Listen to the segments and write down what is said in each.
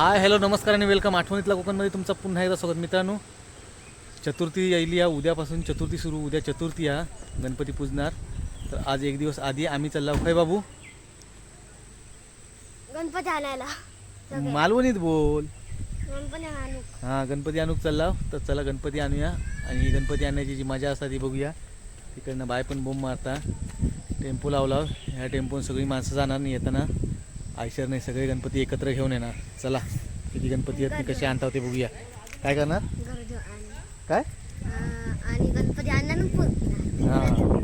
Hi hello नमस्कार आणि welcome आठवणीतला कोकणमध्ये तुमचं पुन्हा एकदा स्वागत. मित्रांनो चतुर्थी येईल या उद्यापासून चतुर्थी सुरू उद्या चतुर्थी या गणपती पूजणार. तर आज एक दिवस आधी आम्ही चाललो काय बाबू? गणपती आणायला. मालवणीत बोल. हां गणपती आणूक चालला तर चला गणपती आणूया आणि ही गणपती आणण्याची जी मजा असतात ती बघूया. तिकडनं बाय पण बोंब मारता. टेम्पो लावला ह्या टेम्पोन सगळी माणसं जाणार नाही येताना. आयशर नाही सगळे गणपती एकत्र घेऊन येणार. चला किती गणपती आहेत आणि कसे आणतात ते बघूया. काय करणार? काय? आणि गणपती आणणार हां.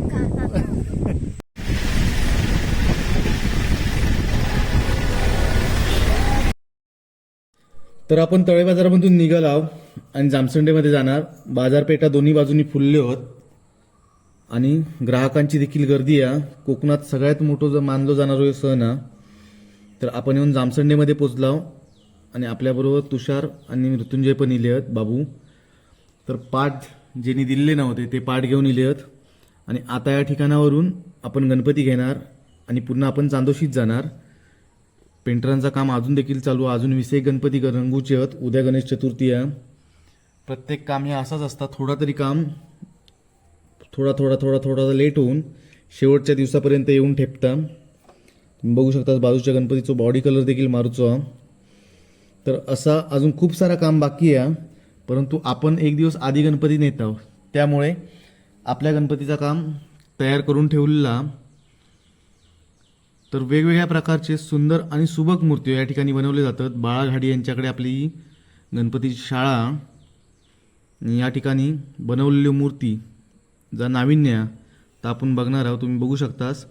तर आपण तळे बाजारामधून निघालो आहोत आणि जामसंडेमध्ये जाणार. बाजारपेठा दोन्ही बाजूनी फुलले होत. आणि ग्राहकांची देखील गर्दी आहे. कोकणात सगळ्यात मोठं जो मानलो जाणारो सण हा तर आपण येऊन जामसंडेमध्ये पोचलो आणि आपल्याबरोबर तुषार आणि मृत्युंजय पण इले आहेत बाबू. तर पाठ ज्यांनी दिलेले नव्हते ते पाठ घेऊन इले आहेत. आणि आता या ठिकाणावरून आपण गणपती घेणार आणि पुन्हा आपण चांदोशीत जाणार. पेंटरांचं काम अजून देखील चालू अजून विषय गणपती ग- रंगूचे आहेत. उद्या गणेश चतुर्थी आहे. प्रत्येक काम हे असंच असतात. थोडा तरी काम थोडा थोडा थोडा थोडा लेट होऊन शेवटच्या दिवसापर्यंत येऊन ठेपता. बघू शकता बाजूच्या गणपतीचं बॉडी कलर देखील मारूचो तर असा अजून खूप सारा काम बाकी आहे. परंतु आपण एक दिवस आधी गणपती नेत. आहोत त्यामुळे आपल्या गणपतीचं काम तयार करून ठेवलेला. तर वेगवेगळ्या प्रकारचे सुंदर आणि सुबक मूर्ती या ठिकाणी बनवले जातात. बाळाघाडी यांच्याकडे आपली गणपतीची शाळा या ठिकाणी बनवलेली मूर्ती. जा नाविन्य तर आपण बघणार आहोत. तुम्ही बघू शकतास.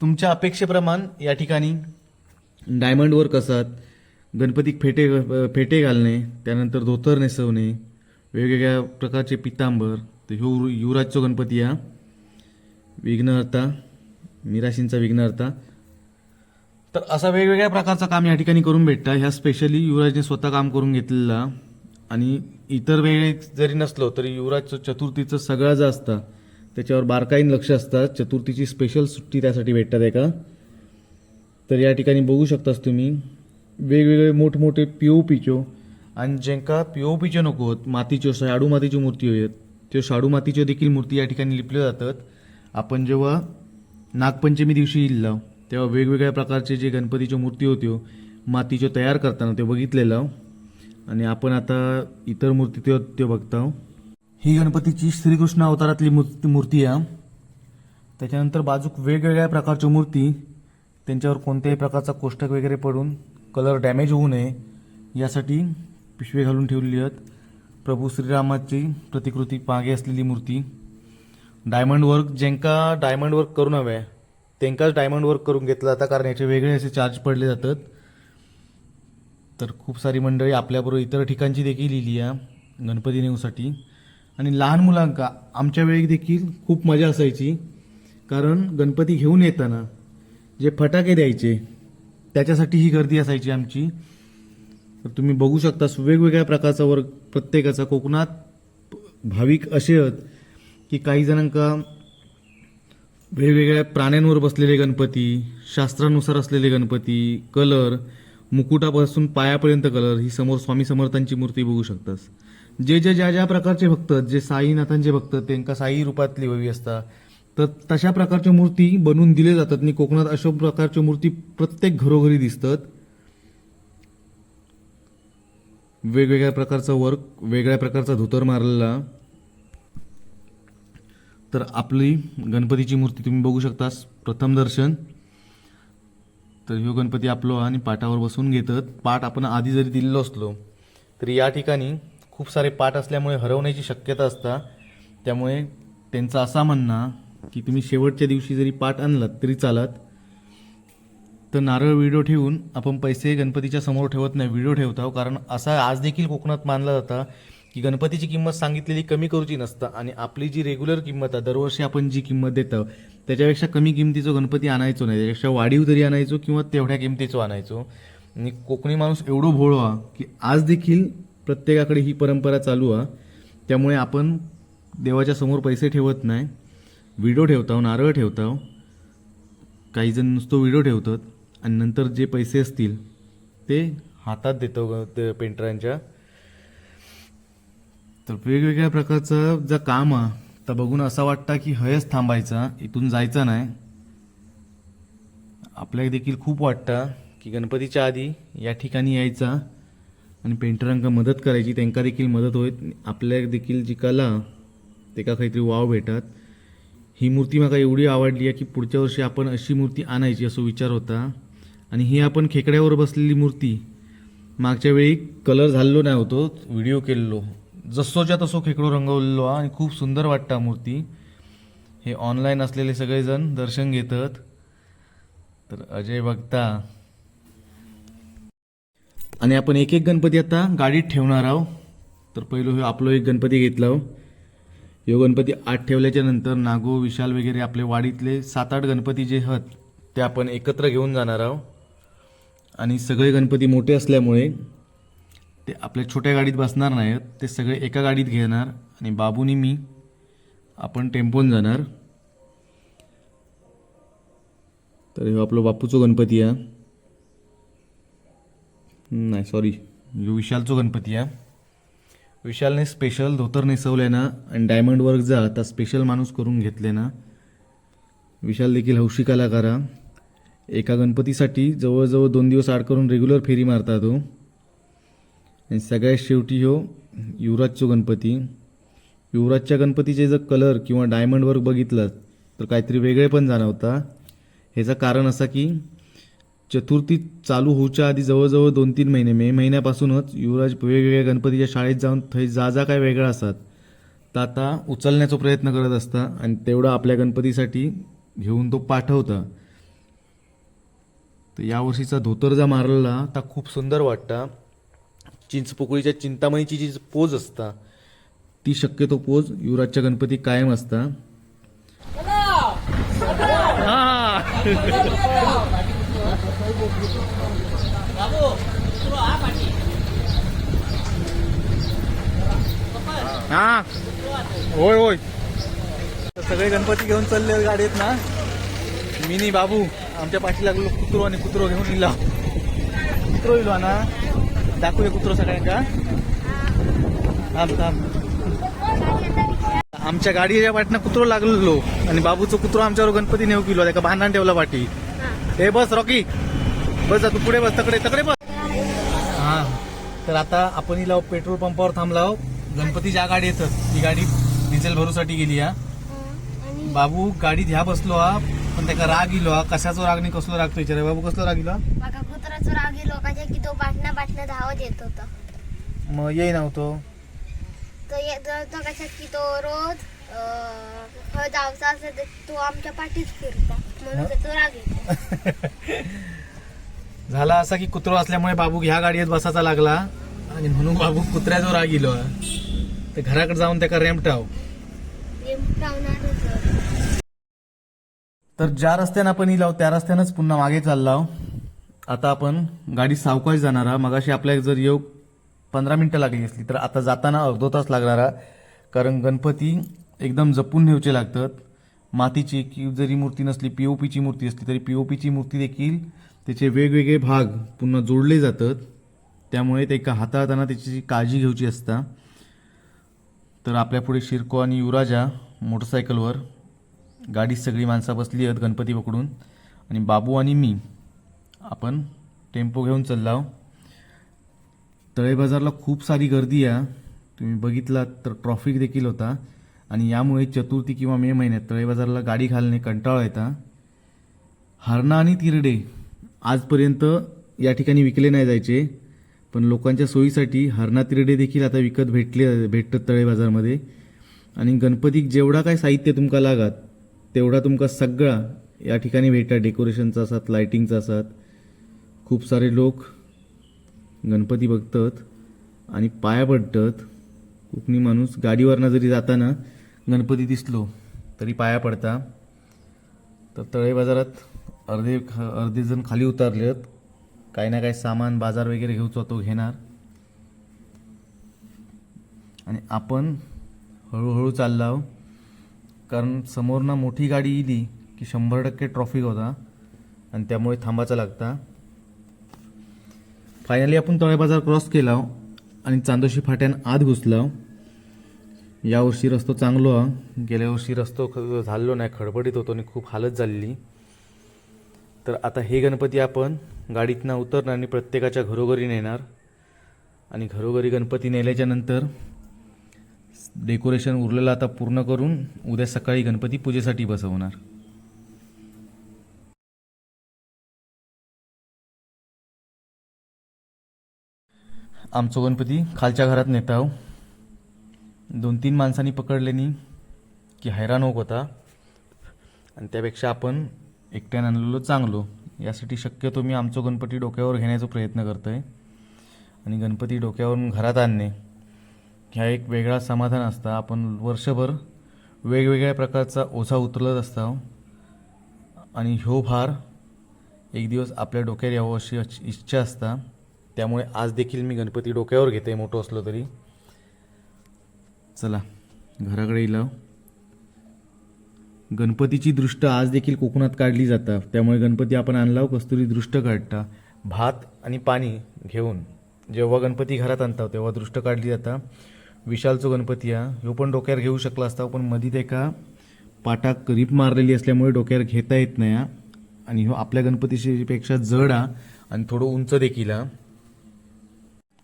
तुमच्या अपेक्षेप्रमाण या ठिकाणी डायमंड वर्क असतात. गणपतीक फेटे फेटे घालणे त्यानंतर धोतर नेसवणे वेगवेगळ्या प्रकारचे पितांबर तर ह्यो युवराजचो गणपती हा विघ्नहर्ता मिराशींचा विघ्नहर्ता. तर असा वेगवेगळ्या प्रकारचं काम या ठिकाणी करून भेटतं ह्या स्पेशली युवराजने स्वतः काम करून घेतलेला. आणि इतर वेळे जरी नसलो तरी युवराजचं चतुर्थीचं सगळं जे असतं त्याच्यावर बारकाईन लक्ष असतं चतुर्थीची स्पेशल सुट्टी त्यासाठी भेटतात एका. तर या ठिकाणी बघू शकतास तुम्ही वेगवेगळे मोठमोठे पी ओ पीच्यो आणि ज्यांका पी ओ पीच्यो नको होत मातीच्यो शाडू मातीच्यो मूर्ती आहेत त्यो शाडू मातीच्यो देखील मूर्ती या ठिकाणी लिपल्या जातात. आपण जेव्हा नागपंचमी दिवशी येईल तेव्हा वेगवेगळ्या प्रकारचे जे गणपतीच्या मूर्ती होत्यो मातीच्या तयार करताना ते बघितलेलं आणि आपण आता इतर मूर्ती त्यो त्यो बघता ही गणपतीची श्रीकृष्ण अवतारातली मूर्ती मूर्ती आहे. त्याच्यानंतर बाजूक वेगवेगळ्या प्रकारच्या मूर्ती. त्यांच्यावर कोणत्याही प्रकारचा कोष्टक वगैरे पडून कलर डॅमेज होऊ नये यासाठी पिशवे घालून ठेवलेली आहेत. प्रभू श्रीरामाची प्रतिकृती मागे असलेली मूर्ती. डायमंड वर्क ज्यांका डायमंड वर्क करून हवे त्यांकाच डायमंड वर्क करून घेतलं जातं कारण याचे वेगळे असे चार्ज पडले जातात. तर खूप सारी मंडळी आपल्याबरोबर इतर ठिकाणची देखील लिहिली आहे गणपती नेऊसाठी. आणि लहान मुलांका आमच्या वेळी देखील खूप मजा असायची. कारण गणपती घेऊन येताना जे फटाके द्यायचे त्याच्यासाठी ही गर्दी असायची आमची. तर तुम्ही बघू शकता वेगवेगळ्या प्रकारचा वर्ग प्रत्येकाचा कोकणात भाविक असे आहेत की काही जणांका वेगवेगळ्या प्राण्यांवर बसलेले गणपती शास्त्रानुसार असलेले गणपती कलर मुकुटापासून पायापर्यंत कलर ही समोर स्वामी समर्थांची मूर्ती बघू शकतास. जे जे ज्या ज्या प्रकारचे भक्त जे साईनाथांचे भक्त त्यांना साई रूपातली हवी असतात. तर तशा प्रकारच्या मूर्ती बनवून दिले जातात आणि कोकणात अशा प्रकारच्या मूर्ती प्रत्येक घरोघरी दिसतात. वेगवेगळ्या प्रकारचा वर्क वेगळ्या प्रकारचा धोतर मारलेला. तर आपली गणपतीची मूर्ती तुम्ही बघू शकता प्रथम दर्शन. तर ह्यो गणपती आपलो आणि पाटावर बसून घेतात. पाट आपण आधी जरी दिलेलो असलो तरी या ठिकाणी खूप सारे पाठ असल्यामुळे हरवण्याची शक्यता असता. त्यामुळे त्यांचं असा म्हणणं की तुम्ही शेवटच्या दिवशी जरी पाठ आणलात तरी चालत. तर नारळ व्हिडिओ ठेवून आपण पैसे गणपतीच्या समोर ठेवत नाही व्हिडिओ ठेवतो हो. कारण असा आज देखील कोकणात मानला जाता की गणपतीची किंमत सांगितलेली कमी करूची नसतं आणि आपली जी रेग्युलर किंमत आहे दरवर्षी आपण जी किंमत देतो त्याच्यापेक्षा कमी किमतीचं गणपती आणायचो नाही. त्याच्यापेक्षा वाढीव तरी आणायचो किंवा तेवढ्या किमतीचं आणायचो. आणि कोकणी माणूस एवढं भोळवा की आज देखील प्रत्येकाकडे ही परंपरा चालू आहे त्यामुळे आपण देवाच्या समोर पैसे ठेवत नाही. विडो ठेवताव हो, नारळ ठेवताव हो. काही जण नुसतं विडो ठेवतात आणि नंतर जे पैसे असतील ते हातात देतो ग- ते पेंटरांच्या. तर वेगवेगळ्या प्रकारचं जर काम आहे तर बघून असा वाटतं की हयच थांबायचा इथून जायचं नाही. आपल्याला देखील खूप वाटतं की गणपतीच्या आधी या ठिकाणी यायचा. आणि पेंटरांका मदत करायची त्यांका देखील मदत होईल. आपल्या देखील जी कला तेका काहीतरी वाव भेटत. ही मूर्ती मला एवढी आवडली आहे की पुढच्या वर्षी आपण अशी मूर्ती आणायची असो विचार होता. आणि ही आपण खेकड्यावर बसलेली मूर्ती मागच्या वेळी कलर झालेलो नाही होतो व्हिडिओ केलेलो. जसोच्या तसो खेकडो रंगवलेलो हा आणि खूप सुंदर वाटतं मूर्ती. हे ऑनलाईन असलेले सगळेजण दर्शन घेतात. तर अजय बघता आणि आपण एक एक गणपती आता गाडीत ठेवणार आहोत. तर पहिलं ह्यो आपलो एक गणपती घेतला हो. यो गणपती आठ ठेवल्याच्या नंतर नागो विशाल वगैरे आपले वाडीतले सात आठ गणपती जे आहेत ते आपण एकत्र घेऊन जाणार आहोत. आणि सगळे गणपती मोठे असल्यामुळे ते आपल्या छोट्या गाडीत बसणार नाहीत. ते सगळे एका गाडीत घेणार आणि बाबूनी मी आपण टेम्पोन जाणार. तर हे आपलो बापूचो गणपती आहे. नाही सॉरी विशालचो गणपती आहे. विशालने स्पेशल धोतर नेसवले ना आणि डायमंड वर्क जा आता स्पेशल माणूस करून घेतले ना विशाल देखील हौशी कलाकार एका गणपतीसाठी जवळजवळ दोन दिवस आड करून रेग्युलर फेरी मारता तो हो. आणि सगळ्यात शेवटी हो युवराजचो गणपती. युवराजच्या गणपतीचे जर कलर किंवा डायमंड वर्क बघितलं तर काहीतरी वेगळे पण जाणवता. ह्याचं कारण असं की चतुर्थी चालू होऊच्या आधी जवळजवळ दोन तीन महिने मे महिन्यापासूनच युवराज वेगवेगळ्या गणपतीच्या शाळेत जाऊन थंय जा जा काय वेगळा असतात. तर आता उचलण्याचा प्रयत्न करत असता आणि तेवढं आपल्या गणपतीसाठी घेऊन तो पाठवता. तर यावर्षीचा धोतर जा मारलेला आता खूप सुंदर वाटता. चिंचपोकळीच्या चिंतामणीची जी पोज असता ती शक्यतो पोज युवराजच्या गणपती कायम असता. हा. होय होय. सगळे गणपती घेऊन चालले गाडीत ना. मिनी बाबू आमच्या पाठी लागलो कुत्रो आणि कुत्रो घेऊन इला. कुत्रो इलो ना. दाखवूया कुत्रो सगळ्यांका. थांब थांब. आमच्या गाडीच्या पाठनं कुत्रो लागलेलो आणि बाबूचं कुत्रो आमच्यावर गणपती नेऊ किलो त्याका भांडण ठेवला पाठी. हे. बस रॉकी. बस जा तू पुढे बस तकडे तकडे बस. हा. तर आता आपण हिला पेट्रोल पंपावर थांबला आहोत. गणपती ज्या गाडी येतात ती गाडी डिझेल भरूसाठी गेली हा. आणि बाबू गाडीत ह्या बसलो हा. पण त्याका राग इलो हा. कशाचो राग नाही कसलो राग तो विचार बाबू कसलो राग इलो? माका कुत्राचो राग येलो लोकांच्या की तो बाटणा बाटणा धावत येत होता. मग येई नव्हतो तो. येत होता कशात की तो रोज अं, खय जावचा असेल तर तो आमच्या पाठीच फिरता. म्हणून त्याचा राग येतो. झाला असा की कुत्रो असल्यामुळे बाबू ह्या गाडीत बसायचा लागला. आणि म्हणून बाबू कुत्र्याचो राग हा. ते घराकडे जाऊन त्याका रेमटाव तर ज्या रस्त्यानं आपण इलाव त्या रस्त्यानंच पुन्हा मागे चाललाव आता आपण गाडी सावकाश जाणार हा मगाशी आपल्याला जर येऊ पंधरा मिनिटं लागली असली तर आता जाताना अर्धो तास लागणार. कारण गणपती एकदम जपून नेवचे लागतात. मातीची की जरी मूर्ती नसली पीओपीची मूर्ती असली तरी पीओपीची मूर्ती देखील त्याचे वेगवेगळे भाग पुन्हा जोडले जातात. त्यामुळे ते एका हाताळताना त्याची काळजी घ्यायची असता. तर आपल्या पुढे शिरको आणि युवराजा मोटरसायकलवर गाडीत सगळी माणसं बसली आहेत गणपती पकडून आणि बाबू आणि मी आपण टेम्पो घेऊन चाललाव तळे बाजारला खूप सारी गर्दी आहे. तुम्ही बघितलात तर ट्रॉफिक देखील होता. आणि यामुळे चतुर्थी किंवा मे महिन्यात तळे बाजारला गाडी घालणे कंटाळा येता. हरणा आणि तिरडे आजपर्यंत या ठिकाणी विकले नाही जायचे पण लोकांच्या सोयीसाठी हरणा तिरडे देखील आता विकत भेटले भेटतात तळे बाजारमध्ये. आणि गणपतीक जेवढा काय साहित्य तुमका लागत तेवढा तुमका सगळा या ठिकाणी भेटा डेकोरेशनचा असतात लायटिंगचा असतात खूप सारे लोक गणपती बघतात आणि पाया पडतात. कोकणी माणूस गाडीवरनं जरी जाताना गणपती दिसलो तरी पाया पडता. तर तळे बाजारात अर्धे अर्धे जण खाली उतरलेत. काही ना काही सामान बाजार वगैरे घेऊचो तो घेणार. आणि आपण हळूहळू चाललो कारण समोरनं मोठी गाडी इली की शंभर टक्के ट्रॉफिक होता. आणि त्यामुळे थांबायचा लागता. फायनली आपण तळे बाजार क्रॉस केला आणि चांदोशी फाट्यान आत घुसलो यावर्षी रस्तो चांगलो गेल्या वर्षी रस्तो झालो नाही. खडबडीत होतो आणि खूप हालत झालेली. तर आता हे गणपती आपण गाडीतनं उतरणार आणि प्रत्येकाच्या घरोघरी नेणार. आणि घरोघरी गणपती नेल्याच्यानंतर डेकोरेशन उरलेलं आता पूर्ण करून उद्या सकाळी गणपती पूजेसाठी बसवणार. आमचो गणपती खालच्या घरात नेताव हो. दोन तीन माणसांनी पकडलेनी की हैराण होत होता. आणि त्यापेक्षा आपण एकट्यानं आणलेलो चांगलो. यासाठी शक्यतो मी आमचो गणपती डोक्यावर घेण्याचा प्रयत्न करतो आहे आणि गणपती डोक्यावरून घरात आणणे ह्या एक वेगळा समाधान असता. आपण वर्षभर वेगवेगळ्या प्रकारचा ओझा उतरत असता. आणि ह्यो भार एक दिवस आपल्या डोक्यावर यावं अशी इच्छा असता. त्यामुळे आज देखील मी गणपती डोक्यावर घेते मोठं असलो तरी. चला घराकडे इलाव. गणपतीची दृष्ट आज देखील कोकणात काढली जातात त्यामुळे गणपती आपण आणला कस्तुरी दृष्ट काढता. भात आणि पाणी घेऊन जेव्हा गणपती घरात आणता तेव्हा दृष्ट काढली जाता. विशालचो गणपती हा ह्यो पण डोक्यावर घेऊ शकला असता पण मधीत एका पाटाक रिप मारलेली असल्यामुळे डोक्यावर घेता येत नाही. हा. आणि ह्यो आपल्या गणपतीशीपेक्षा जड हा आणि थोडं उंच देखील हा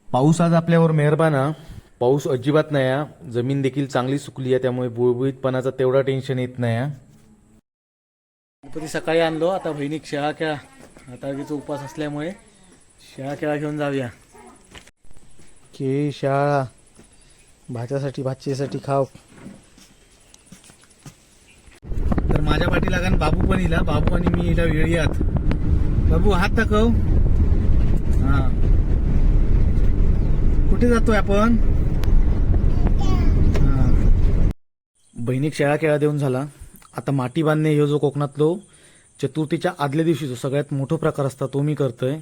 पाऊस आज आपल्यावर मेहरबान हा पाऊस अजिबात नाही हा. जमीन देखील चांगली सुकली आहे त्यामुळे बुळबुळीतपणाचा तेवढा टेन्शन येत नाही हा. गणपती सकाळी आणलो. आता बहिणीक शेळा खेळा हाताळकीचा उपास असल्यामुळे शेळा खेळा घेऊन जाऊया. केळी शाळा भाच्यासाठी भाचीसाठी खाव. तर माझ्या पाठी लागण बाबू पण इला. बाबू आणि मी इला वेळी आत बाबू हात दाखव हा. कुठे जातोय आपण? बहिणीक शेळा खेळा देऊन झाला. आता माटी बांधणे ह्यो जो कोकणातलो चतुर्थीच्या आदल्या दिवशी जो सगळ्यात मोठा प्रकार असता तो मी करतोय.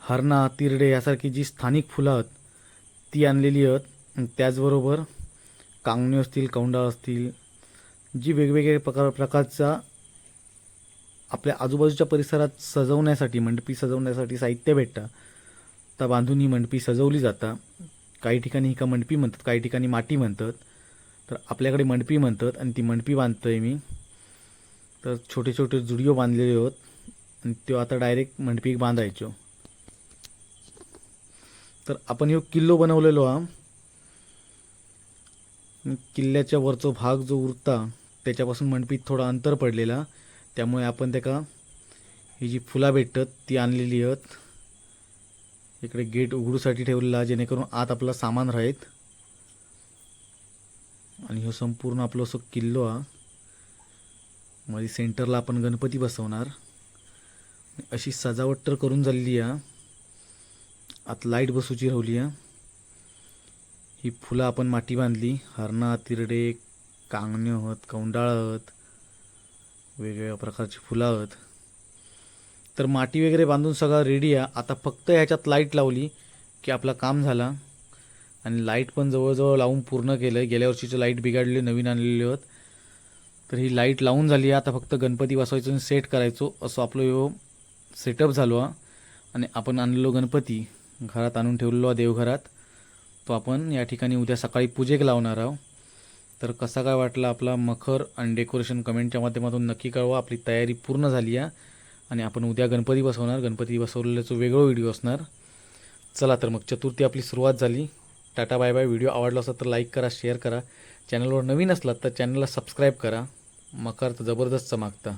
हरणा तिरडे यासारखी जी स्थानिक फुलं आहेत ती आणलेली आहेत. त्याचबरोबर कांगणी असतील कौंडा असतील जी वेगवेगळ्या प्रकार प्रकारचा आपल्या आजूबाजूच्या परिसरात सजवण्यासाठी मंडपी सजवण्यासाठी साहित्य भेटतं. तर बांधून ही मंडपी सजवली जातात काही ठिकाणी ही का मंडपी म्हणतात काही ठिकाणी माटी म्हणतात. तर आपल्याकडे मंडपी म्हणतात आणि ती मंडपी बांधतो आहे मी. तर छोटे छोटे जुडिओ बांधलेले होत. आणि तो आता डायरेक्ट मंडपी बांधायचो. तर आपण ह्यो किल्लो बनवलेलो हा. किल्ल्याच्या वरचो भाग जो उरता त्याच्यापासून मंडपीत थोडा अंतर पडलेला. त्यामुळे आपण त्याका ही जी फुला भेटतात ती आणलेली आहेत. इकडे गेट उघडूसाठी ठेवलेला जेणेकरून आत आपला सामान राहीत आणि ह्यो संपूर्ण आपलो असो किल्लो हा. मध्ये सेंटरला आपण गणपती बसवणार. अशी सजावट तर करून झालेली आहे. आत लाइट बसूची राहिली हा ही फुलं आपण माती बांधली. हरणा तिरडे कांगणे आहेत कौंडाळ आहेत वेगवेगळ्या प्रकारची फुलं आहेत तर माती वगैरे बांधून सगळं रेडी आहे. आता फक्त ह्याच्यात लाइट लावली की आपला काम झाला. आणि लाइट पण जवळजवळ लावून पूर्ण केलं आहे गेल्या वर्षीचे लाइट बिघडले नवीन आणलेले होत. तर ही लाइट लावून झाली आहे. आता फक्त गणपती बसवायचं आणि सेट करायचो. असं आपलं ह्यो सेटअप झालो हा. आणि आपण आणलेलो गणपती. घरात आणून ठेवलेलो देवघरात. तो आपण या ठिकाणी उद्या सकाळी पूजेक लावणार आहोत. तर कसा काय वाटला आपला मखर आणि डेकोरेशन कमेंटच्या माध्यमातून नक्की कळवा. आपली तयारी पूर्ण झाली आहे. आणि आपण उद्या गणपती बसवणार. गणपती बसवलेल्याचं वेगळं व्हिडिओ असणार. चला तर मग चतुर्थी आपली सुरुवात झाली. Tata bye bye. व्हिडिओ आवडला असला तर लाईक करा शेअर करा. चॅनलवर नवीन असलात तर चॅनलला सबस्क्राईब करा. मकर तर जबरदस्त चमकता